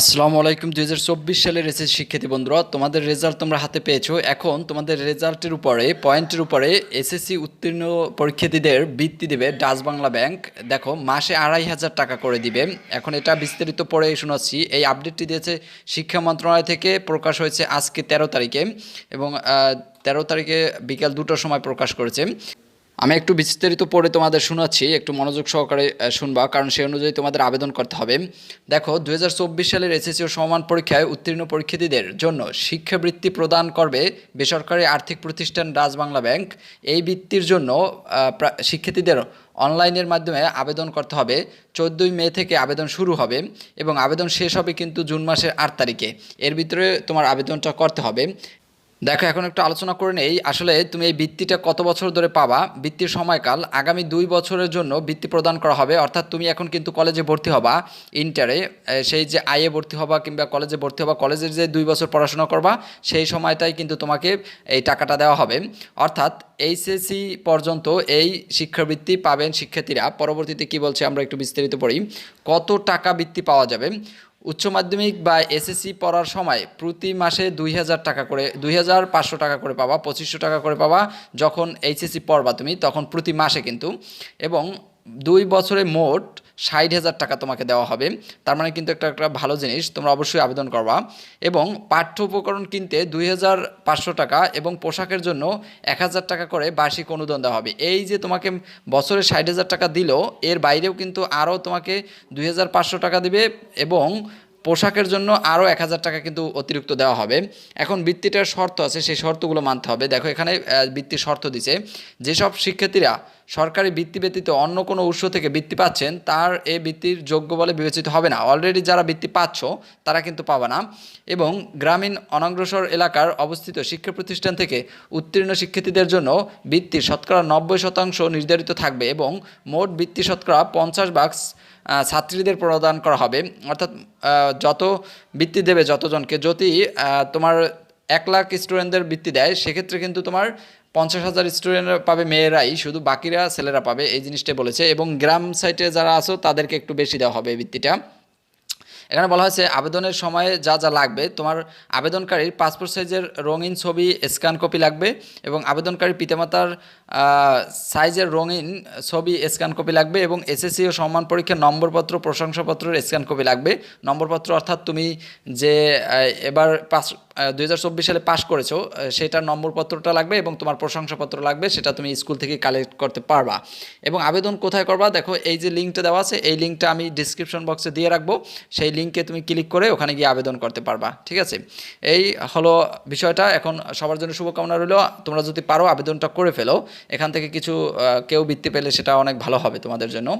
আসসালামু আলাইকুম, দুই হাজার চব্বিশ সালের এসএসসি শিক্ষার্থী বন্ধুরা, তোমাদের রেজাল্ট তোমরা হাতে পেয়েছ। এখন তোমাদের রেজাল্টের উপরে পয়েন্টের উপরে এসএসসি উত্তীর্ণ পরীক্ষার্থীদের বৃত্তি দেবে ডাচ বাংলা ব্যাংক। দেখো, মাসে আড়াই হাজার টাকা করে দিবে। এখন এটা বিস্তারিত পড়ে শোনাচ্ছি। এই আপডেটটি দিয়েছে শিক্ষা মন্ত্রণালয় থেকে, প্রকাশ হয়েছে আজকে তেরো তারিখে এবং তেরো তারিখে বিকাল দুটোর সময় প্রকাশ করেছে। আমি একটু বিস্তারিত পড়ে তোমাদের শোনাচ্ছি, একটু মনোযোগ সহকারে শুনবা, কারণ সেই অনুযায়ী তোমাদের আবেদন করতে হবে। দেখো দু হাজার চব্বিশ সালের এসএসসি ও সমান পরীক্ষায় উত্তীর্ণ পরীক্ষার্থীদের জন্য শিক্ষাবৃত্তি প্রদান করবে বেসরকারি আর্থিক প্রতিষ্ঠান ডাচ বাংলা ব্যাংক। এই বৃত্তির জন্য শিক্ষার্থীদের অনলাইনের মাধ্যমে আবেদন করতে হবে। চোদ্দোই মে থেকে আবেদন শুরু হবে এবং আবেদন শেষ হবে কিন্তু জুন মাসের আট তারিখে। এর ভিতরে তোমার আবেদনটা করতে হবে। দেখো, এখন একটু আলোচনা করে নেই। আসলে তুমি এই বৃত্তিটা কত বছর ধরে পাবা? বৃত্তির সময়কাল, আগামী দুই বছরের জন্য বৃত্তি প্রদান করা হবে। অর্থাৎ তুমি এখন কিন্তু কলেজে ভর্তি হবা, ইন্টারে সেই যে আইএ ভর্তি হবা কিংবা কলেজে ভর্তি হবা, কলেজের যে দুই বছর পড়াশোনা করবা, সেই সময়টাই কিন্তু তোমাকে এই টাকাটা দেওয়া হবে। অর্থাৎ এইচএসসি পর্যন্ত এই শিক্ষাবৃত্তি পাবেন শিক্ষার্থীরা। পরবর্তীতে কি বলছে আমরা একটু বিস্তারিত পড়ি। কত টাকা বৃত্তি পাওয়া যাবে? উচ্চ মাধ্যমিক বা এসএসসি পড়ার সময় প্রতি মাসে দুই হাজার টাকা করে, দুই হাজার পাঁচশো টাকা করে পাবা, পঁচিশশো টাকা করে পাবা যখন এইচএসসি পড়বা তুমি, তখন প্রতি মাসে কিন্তু। এবং দুই বছরে মোট ষাট হাজার টাকা তোমাকে দেওয়া হবে। তার মানে কিন্তু একটা একটা ভালো জিনিস, তোমরা অবশ্যই আবেদন করবা। এবং পাঠ্য উপকরণ কিনতে দুই হাজার পাঁচশো টাকা এবং পোশাকের জন্য এক হাজার টাকা করে বার্ষিক অনুদান দেওয়া হবে। এই যে তোমাকে বছরে ষাট হাজার টাকা দিল, এর বাইরেও কিন্তু আরও তোমাকে দুই হাজার পাঁচশো টাকা দেবে এবং পোশাকের জন্য আরও এক হাজার টাকা কিন্তু অতিরিক্ত দেওয়া হবে। এখন বৃত্তিটার শর্ত আছে সেই শর্তগুলো মানতে হবে। দেখো এখানে বৃত্তির শর্ত দিছে যেসব শিক্ষার্থীরা সরকারি বৃত্তি ব্যতীত অন্য কোনো উৎস থেকে বৃত্তি পাচ্ছেন তার এই বৃত্তির যোগ্য বলে বিবেচিত হবে না। অলরেডি যারা বৃত্তি পাচ্ছ তারা কিন্তু পাবে না। এবং গ্রামীণ অনগ্রসর এলাকার অবস্থিত শিক্ষা প্রতিষ্ঠান থেকে উত্তীর্ণ শিক্ষার্থীদের জন্য বৃত্তির শতকরা নব্বই শতাংশ নির্ধারিত থাকবে এবং মোট বৃত্তি শতকরা পঞ্চাশ আহ, ছাত্রীদের প্রদান করা হবে। অর্থাৎ যত বৃত্তি দেবে যতজনকে, যদি তোমার এক লাখ স্টুডেন্টদের বৃত্তি দেয়, সেক্ষেত্রে কিন্তু তোমার পঞ্চাশ হাজার স্টুডেন্ট পাবে মেয়েরাই, শুধু বাকিরা ছেলেরা পাবে, এই জিনিসটা বলেছে। এবং গ্রাম সাইটে যারা আছো, তাদেরকে একটু বেশি দেওয়া হবে বৃত্তিটা। এখানে বলা হয়েছে, আবেদনের সময়ে যা যা লাগবে, তোমার আবেদনকারীর পাসপোর্ট সাইজের রঙিন ছবি স্ক্যান কপি লাগবে এবং আবেদনকারী পিতামাতার সাইজের রঙিন ছবি স্ক্যান কপি লাগবে এবং এসএসসি ও সম্মান পরীক্ষার নম্বরপত্র, প্রশংসাপত্রের স্ক্যান কপি লাগবে। নম্বরপত্র অর্থাৎ তুমি যে এবার পাস দুই হাজার চব্বিশ সালে পাশ করেছ সেটার নম্বরপত্রটা লাগবে এবং তোমার প্রশংসাপত্র লাগবে, সেটা তুমি স্কুল থেকে কালেক্ট করতে পারবা। এবং আবেদন কোথায় করবা? দেখো, এই যে লিঙ্কটা দেওয়া আছে, এই লিঙ্কটা আমি ডিসক্রিপশন বক্সে দিয়ে রাখব। সেই লিঙ্কে তুমি ক্লিক করে ওখানে গিয়ে আবেদন করতে পারবা, ঠিক আছে? এই হলো বিষয়টা। এখন সবার জন্য শুভকামনা রইল। তোমরা যদি পারো আবেদনটা করে ফেলো। এখান থেকে কিছু কেউ বৃত্তি পেলে সেটা অনেক ভালো হবে তোমাদের জন্য।